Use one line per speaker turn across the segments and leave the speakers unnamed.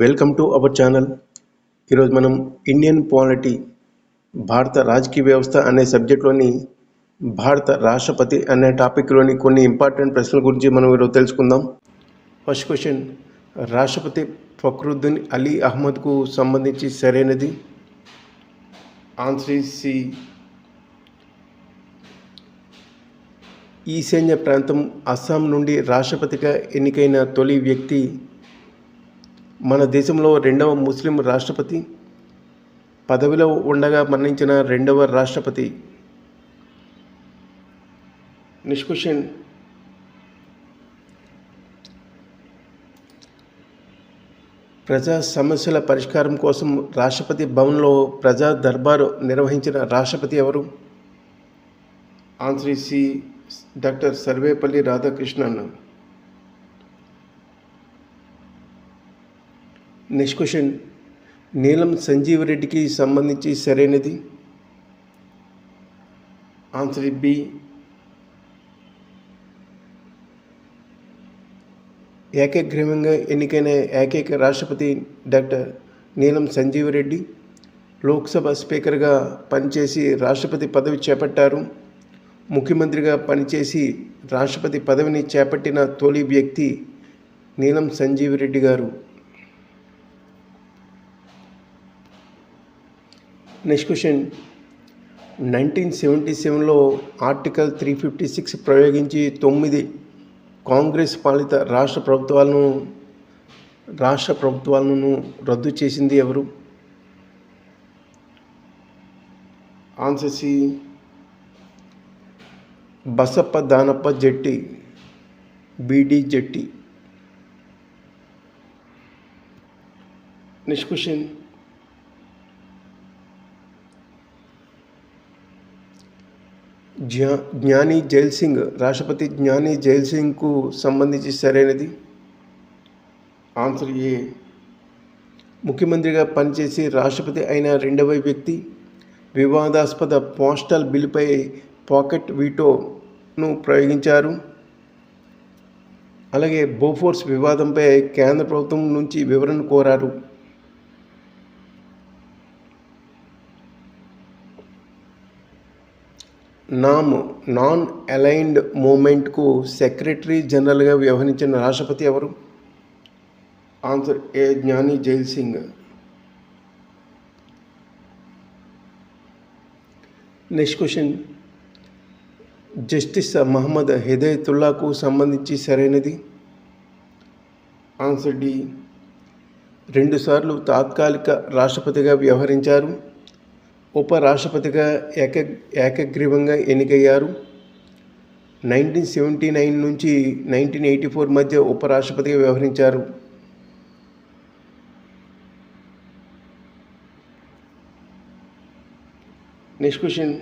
Welcome to our channel. ఈరోజు మనం Indian polity భారత రాజకీయ వ్యవస్థ అనే సబ్జెక్ట్లోని భారత రాష్ట్రపతి అనే టాపిక్లోని కొన్ని ఇంపార్టెంట్ ప్రశ్నల గురించి మనం ఈరోజు తెలుసుకుందాం. ఫస్ట్ క్వశ్చన్ రాష్ట్రపతి ఫక్రుద్దీన్ అలీ అహ్మద్కు సంబంధించి సరైనది? ఆన్సర్ సి ఈశాన్య ప్రాంతం అస్సాం నుండి రాష్ట్రపతిగా ఎన్నికైన తొలి వ్యక్తి మన దేశంలో రెండవ ముస్లిం రాష్ట్రపతి పదవిలో ఉండగా మరణించిన రెండవ రాష్ట్రపతి నెక్స్ట్ ప్రజా సమస్యల పరిష్కారం కోసం రాష్ట్రపతి భవన్లో ప్రజా దర్బారు నిర్వహించిన రాష్ట్రపతి ఎవరు? Answer C doctor Sarvepalli Radhakrishnan. Next question Neelam Sanjiva రెడ్డికి సంబంధించి సరైనది? ఆన్సర్ బి ఏకగ్రీవంగా ఎన్నికైన ఏకైక రాష్ట్రపతి డాక్టర్ నీలం సంజీవ్ రెడ్డి లోక్సభ స్పీకర్గా పనిచేసి రాష్ట్రపతి పదవి చేపట్టారు. ముఖ్యమంత్రిగా పనిచేసి రాష్ట్రపతి పదవిని చేపట్టిన తొలి వ్యక్తి Neelam Sanjiva Reddy garu. Next question nineteen seventy సెవెన్లో ఆర్టికల్ త్రీ ఫిఫ్టీ సిక్స్ ప్రయోగించి తొమ్మిది కాంగ్రెస్ పాలిత రాష్ట్ర ప్రభుత్వాలను రాష్ట్ర ప్రభుత్వాలను రద్దు చేసింది ఎవరు? Answer C Basappa Danappa Jatti B D. Jatti next question Giani Zail Singh రాష్ట్రపతి జ్ఞాని జైల్ సింగ్కు సంబంధించి సరైనది? Answer A. ముఖ్యమంత్రిగా పనిచేసి రాష్ట్రపతి అయిన రెండవ వ్యక్తి వివాదాస్పద పోస్టల్ బిల్లుపై పాకెట్ వీటోను ప్రయోగించారు. అలాగే బోఫోర్స్ వివాదంపై కేంద్ర ప్రభుత్వం నుంచి వివరణ కోరారు. నామ్ నాన్ అలైన్డ్ మూమెంట్కు సెక్రటరీ జనరల్గా వ్యవహరించిన రాష్ట్రపతి ఎవరు? Answer A Giani Zail Singh. Next question. Justice Mohammad హిదయతుల్లాకు సంబంధించి సరైనది? Answer D. రెండుసార్లు తాత్కాలిక రాష్ట్రపతిగా వ్యవహరించారు. ఉపరాష్ట్రపతిగా ఏక ఏకగ్రీవంగా ఎన్నికయ్యారు. నైన్టీన్ సెవెంటీ నైన్ నుంచి నైన్టీన్ ఎయిటీ ఫోర్ మధ్య ఉపరాష్ట్రపతిగా వ్యవహరించారు. Next question.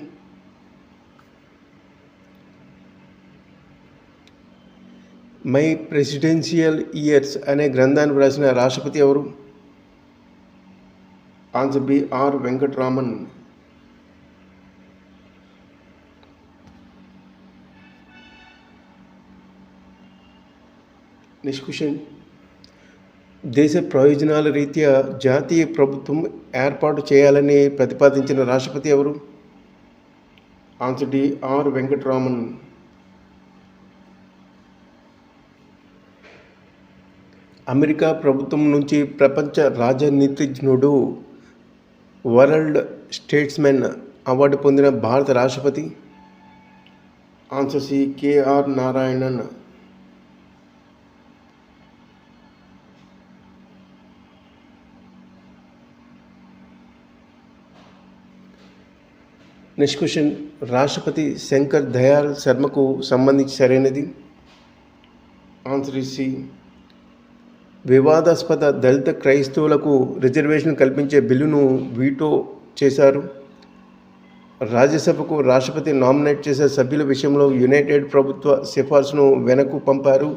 My Presidential Years అనే గ్రంథాన్ని వ్రాసిన రాష్ట్రపతి ఎవరు? Answer B R Venkataraman. Next question దేశ ప్రయోజనాల రీత్యా జాతీయ ప్రభుత్వం ఏర్పాటు చేయాలని ప్రతిపాదించిన రాష్ట్రపతి ఎవరు? Answer D R Venkataraman America ప్రభుత్వం నుంచి ప్రపంచ రాజనీతిజ్ఞుడు వరల్డ్ స్టేట్స్మెన్ అవార్డు పొందిన భారత రాష్ట్రపతి? Answer C K R Narayanan next question రాష్ట్రపతి శంకర్ దయాల్ శర్మకు సంబంధించి సరైనది ఆన్సర్ సి వివాదాస్పద దళిత క్రైస్తవులకు రిజర్వేషన్ కల్పించే బిల్లును వీటో చేశారు రాజ్యసభకు రాష్ట్రపతి నామినేట్ చేసే సభ్యుల విషయంలో యునైటెడ్ ప్రభుత్వ సిఫార్సును వెనక్కు పంపారు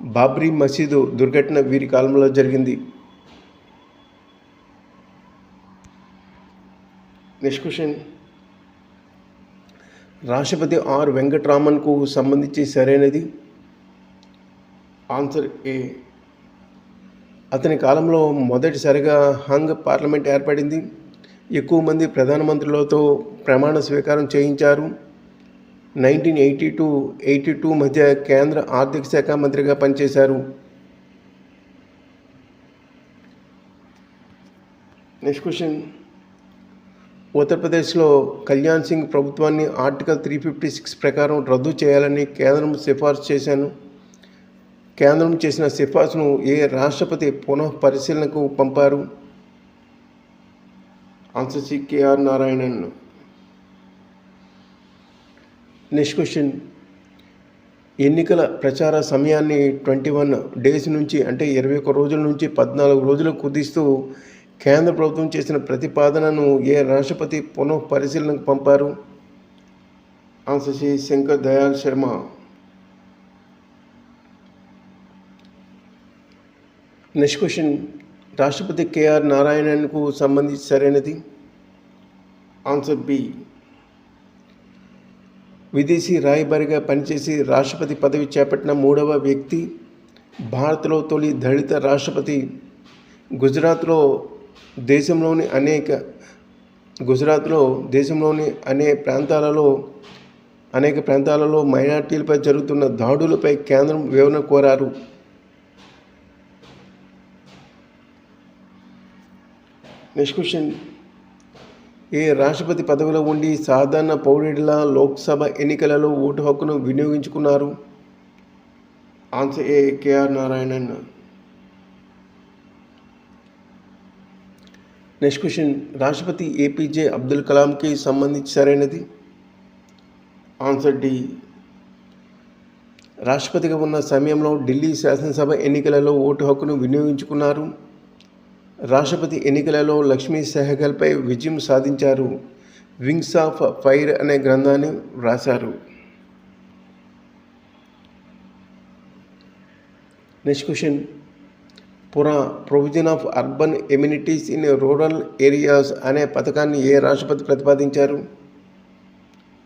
బాబ్రీ మసీదు దుర్ఘటన వీరి కాలంలో జరిగింది నెక్స్ట్ క్వశ్చన్ రాష్ట్రపతి ఆర్ వెంకట్రామన్కు సంబంధించి సరైనది? Answer A. అతని కాలంలో మొదటిసారిగా హంగ్ పార్లమెంట్ ఏర్పడింది. ఎక్కువ మంది ప్రధానమంత్రులతో ప్రమాణ స్వీకారం చేయించారు. Nineteen eighty to eighty two మధ్య కేంద్ర ఆర్థిక శాఖ మంత్రిగా పనిచేశారు. Next question. ఉత్తరప్రదేశ్లో కళ్యాణ్ సింగ్ ప్రభుత్వాన్ని ఆర్టికల్ త్రీ ఫిఫ్టీ సిక్స్ ప్రకారం రద్దు చేయాలని కేంద్రం సిఫార్సు చేశాను. కేంద్రం చేసిన సిఫార్సును ఏ రాష్ట్రపతి పునః పరిశీలనకు పంపారు? Answer C K R Narayanan. Next question. ఎన్నికల ప్రచార సమయాన్ని ట్వంటీ వన్ డేస్ నుంచి అంటే ఇరవై ఒక్క రోజుల నుంచి పద్నాలుగు రోజులు కుదిస్తూ కేంద్ర ప్రభుత్వం చేసిన ప్రతిపాదనను ఏ రాష్ట్రపతి పునః పరిశీలనకు పంపారు? Answer Shri Shankar Dayal Sharma. Next question. రాష్ట్రపతి కేఆర్ నారాయణన్కు సంబంధించి సరైనది? Answer B. విదేశీ రాయబారిగా పనిచేసి రాష్ట్రపతి పదవి చేపట్టిన మూడవ వ్యక్తి భారత్లో తొలి దళిత రాష్ట్రపతి గుజరాత్లో దేశంలోని అనేక గుజరాత్లో దేశంలోని అనేక ప్రాంతాలలో అనేక ప్రాంతాలలో మైనార్టీలపై జరుగుతున్న దాడులపై కేంద్రం వివరణ కోరారు. Next question. ఏ రాష్ట్రపతి పదవిలో ఉండి సాధారణ పౌరుడిలా లోక్సభ ఎన్నికలలో ఓటు హక్కును వినియోగించుకున్నారు? Answer A K R Narayanan. Next question రాష్ట్రపతి ఏపీజే అబ్దుల్ కలాంకి సంబంధించి సరైనది ఆన్సర్ డి రాష్ట్రపతిగా ఉన్న సమయంలో ఢిల్లీ శాసనసభ ఎన్నికలలో ఓటు హక్కును వినియోగించుకున్నారు రాష్ట్రపతి ఎన్నికలలో లక్ష్మీ సెహగల్పై విజయం సాధించారు వింగ్స్ ఆఫ్ ఫైర్ అనే గ్రంథాన్ని వ్రాశారు next question PURA provision of urban amenities in rural areas అనే పథకాన్ని ఏ రాష్ట్రపతి ప్రతిపాదించారు?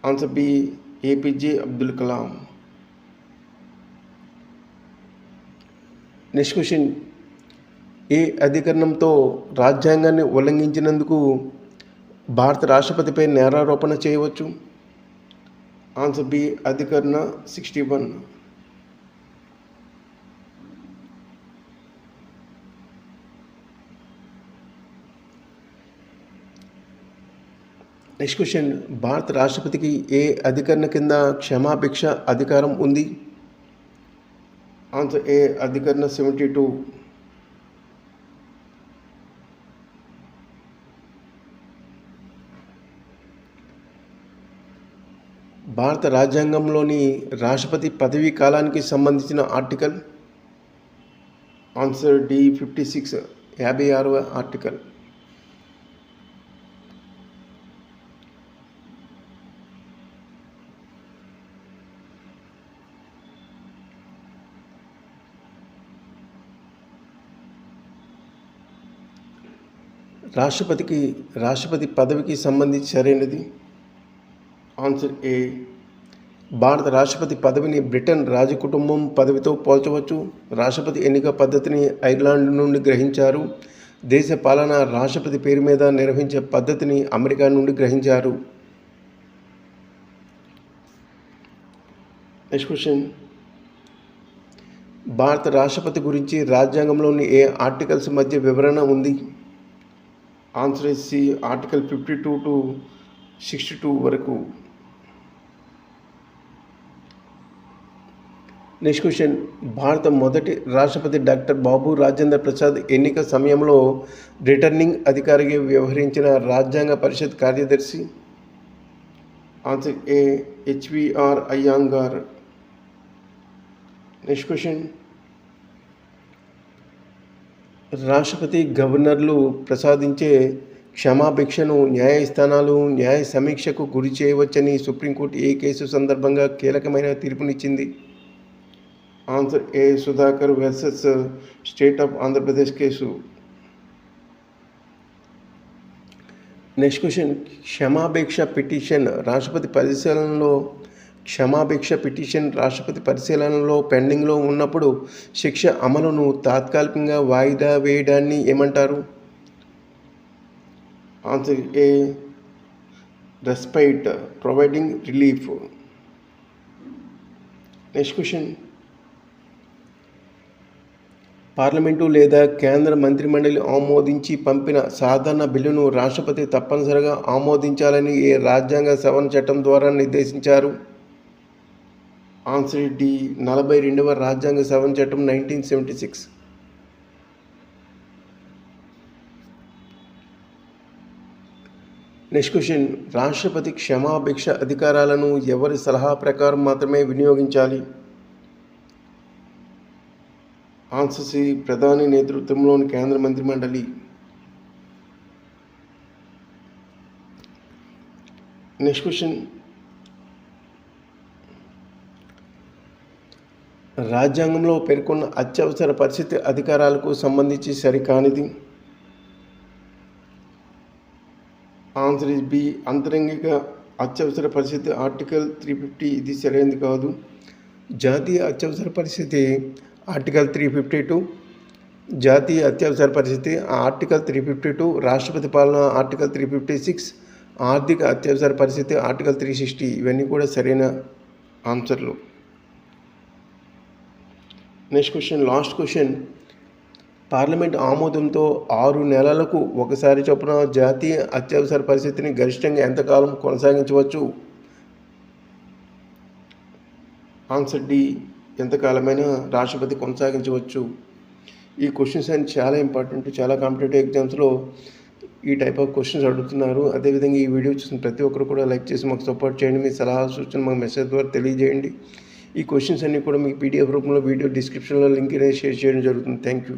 Answer B APJ Abdul Kalam. Next question. ఏ అధికరణంతో రాజ్యాంగాన్ని ఉల్లంఘించినందుకు భారత రాష్ట్రపతిపై నేరారోపణ చేయవచ్చు? ఆన్సర్ బి అధికరణ సిక్స్టీ వన్. నెక్స్ట్ క్వశ్చన్ భారత రాష్ట్రపతికి ఏ అధికరణ కింద క్షమాభిక్ష అధికారం ఉంది? ఆన్సర్ ఏ అధికరణ సెవెంటీ టూ భారత రాజ్యాంగంలోని రాష్ట్రపతి పదవీ కాలానికి సంబంధించిన article? Answer D fifty six యాభై ఆరవ ఆర్టికల్. రాష్ట్రపతికి రాష్ట్రపతి పదవికి సంబంధించి సరైనది? ఆన్సర్ ఏ భారత రాష్ట్రపతి పదవిని బ్రిటన్ రాజకుటుంబం పదవితో పోల్చవచ్చు. రాష్ట్రపతి ఎన్నిక పద్ధతిని ఐర్లాండ్ నుండి గ్రహించారు. దేశ పాలన రాష్ట్రపతి పేరు మీద నిర్వహించే పద్ధతిని అమెరికా నుండి గ్రహించారు. నెక్స్ట్ క్వశ్చన్ భారత రాష్ట్రపతి గురించి రాజ్యాంగంలోని ఏ ఆర్టికల్స్ మధ్య వివరణ ఉంది? ఆన్సర్ ఇచ్చి article fifty two to sixty two వరకు. Next question. భారత మొదటి రాష్ట్రపతి డాక్టర్ బాబు రాజేంద్ర ప్రసాద్ ఎన్నిక సమయంలో రిటర్నింగ్ అధికారిగా వ్యవహరించిన రాజ్యాంగ పరిషత్ కార్యదర్శి answer A HVR Iyengar. Next question. రాష్ట్రపతి గవర్నర్లు ప్రసాదించే క్షమాభిక్షను న్యాయస్థానాలు న్యాయ సమీక్షకు గురి చేయవచ్చని సుప్రీంకోర్టు ఏ కేసు సందర్భంగా కీలకమైన తీర్పునిచ్చింది? Andhra A Sudhakar versus state of Andhra Pradesh case. Next question. క్షమాభిక్ష పిటిషన్ రాష్ట్రపతి పరిశీలనలో క్షమాభిక్ష పిటిషన్ రాష్ట్రపతి పరిశీలనలో పెండింగ్లో ఉన్నప్పుడు శిక్ష అమలును తాత్కాలికంగా వాయిదా వేయడాన్ని ఏమంటారు? Answer A. Respite providing relief. Next question. Parliament లేదా కేంద్ర మంత్రిమండలి ఆమోదించి పంపిన సాధారణ బిల్లును రాష్ట్రపతి తప్పనిసరిగా ఆమోదించాలని ఏ రాజ్యాంగ సవరణ చట్టం ద్వారా నిర్దేశించారు? ఆన్సర్ డి నలభై రెండవ రాజ్యాంగ సవరణ చట్టం nineteen seventy six next question రాష్ట్రపతి క్షమాభిక్ష అధికారాలను ఎవరి సలహా ప్రకారం మాత్రమే వినియోగించాలి? ఆన్సర్ సి ప్రధాని నేతృత్వంలోని కేంద్ర మంత్రిమండలి నెక్స్ట్ క్వశ్చన్ రాజ్యాంగంలో పేర్కొన్న అత్యవసర పరిస్థితి అధికారాలకు సంబంధించి సరికానిది. Answer is B. అంతరంగిక అత్యవసర పరిస్థితి ఆర్టికల్ త్రీ ఫిఫ్టీ ఇది సరైనది కాదు. జాతీయ అత్యవసర పరిస్థితి ఆర్టికల్ త్రీ ఫిఫ్టీ టూ. జాతీయ అత్యవసర పరిస్థితి ఆర్టికల్ త్రీ ఫిఫ్టీ టూ. రాష్ట్రపతి పాలన ఆర్టికల్ త్రీ ఫిఫ్టీ సిక్స్. ఆర్థిక అత్యవసర పరిస్థితి ఆర్టికల్ త్రీ సిక్స్టీ. ఇవన్నీ కూడా సరైన ఆన్సర్లు. Next question last question parliament ఆమోదంతో ఆరు నెలలకు ఒకసారి చొప్పున జాతీయ అత్యవసర పరిస్థితిని గరిష్టంగా ఎంతకాలం కొనసాగించవచ్చు? ఆన్సర్ డి ఎంతకాలమైనా రాష్ట్రపతి కొనసాగించవచ్చు. ఈ క్వశ్చన్స్ అని చాలా ఇంపార్టెంట్ చాలా కాంపిటేటివ్ ఎగ్జామ్స్లో ఈ టైప్ ఆఫ్ క్వశ్చన్స్ అడుగుతున్నారు. అదేవిధంగా ఈ వీడియో చూసిన ప్రతి ఒక్కరు కూడా లైక్ చేసి మాకు సపోర్ట్ చేయండి. మీ సలహా సూచన మాకు మెసేజ్ ద్వారా తెలియజేయండి. ఈ క్వశ్చన్స్ అన్నీ కూడా మీకు పీడిఎఫ్ రూపంలో వీడియో డిస్క్రిప్షన్లో లింక్ షేర్ చేయడం జరుగుతుంది. Thank you